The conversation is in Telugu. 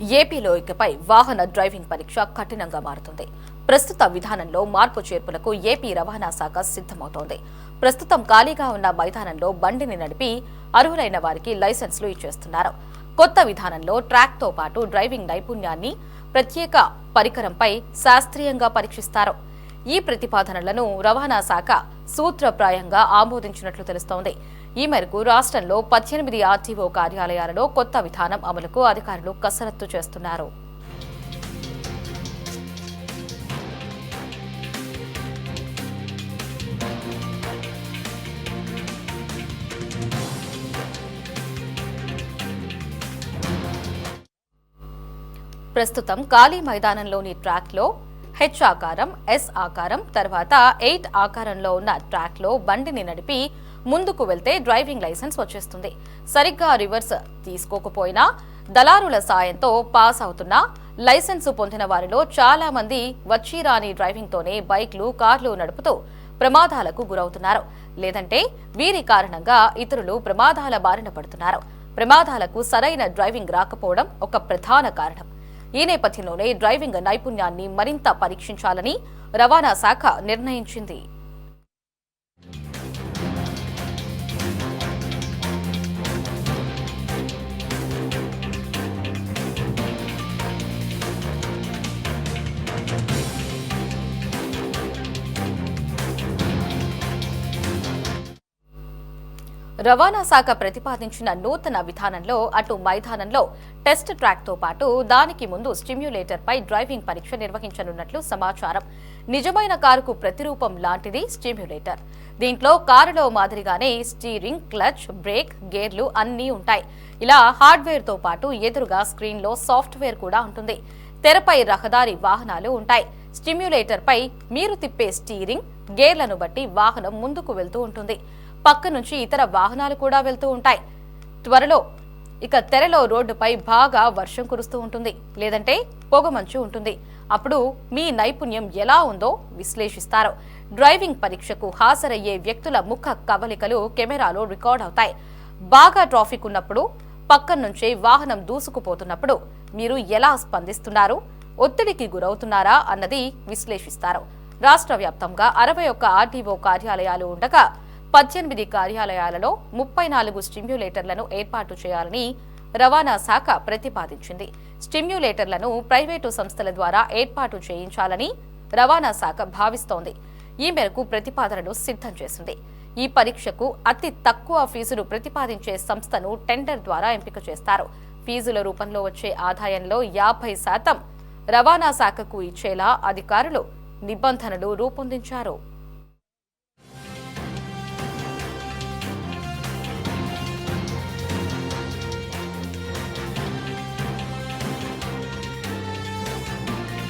ఏపీలో ఇకపై వాహన డ్రైవింగ్ పరీక్ష కఠినంగా మారుతుంది. ప్రస్తుత విధానంలో మార్పు చేర్పులకు ఏపీ రవాణా శాఖ సిద్ధమవుతోంది. ప్రస్తుతం ఖాళీగా ఉన్న మైదానంలో బండిని నడిపి అర్హులైన వారికి లైసెన్సులు ఇచ్చేస్తున్నారు. కొత్త విధానంలో ట్రాక్తో పాటు డ్రైవింగ్ నైపుణ్యాన్ని ప్రత్యేక పరికరంపై శాస్త్రీయంగా పరీక్షిస్తారు. ఈ ప్రతిపాదనలను రవాణా శాఖ సూత్రప్రాయంగా ఆమోదించినట్లు తెలుస్తోంది. ఈ మేరకు రాష్ట్రంలో పద్దెనిమిది ఆర్టీఓ కార్యాలయాలలో కొత్త విధానం అమలుకు అధికారులు కసరత్తు చేస్తున్నారు. ప్రస్తుతం ఖాళీ మైదానంలోని ట్రాక్లో హెచ్ ఆకారం ఎస్ ఆకారం తర్వాత ఎయిట్ ఆకారంలో ఉన్న ట్రాక్లో బండిని నడిపి ముందుకు వెళ్తే డ్రైవింగ్ లైసెన్స్ వచ్చేస్తుంది. సరిగ్గా రివర్స్ తీసుకోకపోయినా దళారుల సాయంతో పాస్ అవుతున్న లైసెన్సు పొందిన వారిలో చాలా మంది వచ్చి రాని డ్రైవింగ్తోనే బైక్లు కార్లు నడుపుతూ ప్రమాదాలకు గురవుతున్నారు. లేదంటే వీరి కారణంగా ఇతరులు ప్రమాదాల బారిన పడుతున్నారు. ప్రమాదాలకు సరైన డ్రైవింగ్ రాకపోవడం ఒక ప్రధాన కారణం. ఈ నేపథ్యంలోనే డ్రైవింగ్ నైపుణ్యాన్ని మరింత పరీక్షించాలని రవాణా శాఖ నిర్ణయించింది. రవాణా శాఖ ప్రతిపాదించిన నూతన విధానంలో అటు మైదానంలో టెస్ట్ ట్రాక్తో పాటు దానికి ముందు స్టిమ్యులేటర్పై డ్రైవింగ్ పరీక్ష నిర్వహించనున్నట్లు సమాచారం. నిజమైన కారుకు ప్రతిరూపం లాంటిది స్టిమ్యులేటర్. దీంట్లో కారులో మాదిరిగానే స్టీరింగ్ క్లచ్ బ్రేక్ గేర్లు అన్నీ ఉంటాయి. ఇలా హార్డ్వేర్తో పాటు ఎదురుగా స్క్రీన్లో సాఫ్ట్వేర్ కూడా ఉంటుంది. తెరపై రహదారి వాహనాలు ఉంటాయి. స్టిమ్యులేటర్పై మీరు తిప్పే స్టీరింగ్ గేర్లను బట్టి వాహనం ముందుకు వెళ్తూ ఉంటుంది. పక్క నుంచి ఇతర వాహనాలు కూడా వెళ్తూ ఉంటాయి. త్వరలో ఇక తెరలో రోడ్డుపై బాగా వర్షం కురుస్తూ ఉంటుంది. లేదంటే పొగమంచు ఉంటుంది. అప్పుడు మీ నైపుణ్యం ఎలా ఉందో విశ్లేషిస్తారు. డ్రైవింగ్ పరీక్షకు హాజరయ్యే వ్యక్తుల ముఖ కవలికలు కెమెరాలో రికార్డ్ అవుతాయి. బాగా ట్రాఫిక్ ఉన్నప్పుడు పక్కన నుంచే వాహనం దూసుకుపోతున్నప్పుడు మీరు ఎలా స్పందిస్తున్నారు? ఒత్తిడికి గురవుతున్నారా అన్నది విశ్లేషిస్తారు. రాష్ట్ర వ్యాప్తంగా అరవై ఒక్క ఆర్టీఓ కార్యాలయాలు ఉండగా పద్దెనిమిది కార్యాలయాలలో ముప్పై నాలుగు స్టిమ్యులేటర్లను ఏర్పాటు చేయాలని రవాణా శాఖ ప్రతిపాదించింది. స్టిమ్యులేటర్లను ప్రైవేటు సంస్థల ద్వారా ఏర్పాటు చేయించాలని రవాణా శాఖ భావిస్తోంది. ఈ మేరకు ప్రతిపాదనను సిద్ధం చేసింది. ఈ పరీక్షకు అతి తక్కువ ఫీజును ప్రతిపాదించే సంస్థను టెండర్ ద్వారా ఎంపిక చేస్తారు. ఫీజుల రూపంలో వచ్చే ఆదాయంలో యాభై శాతం రవాణా శాఖకు ఇచ్చేలా అధికారులు నిబంధనలు రూపొందించారు.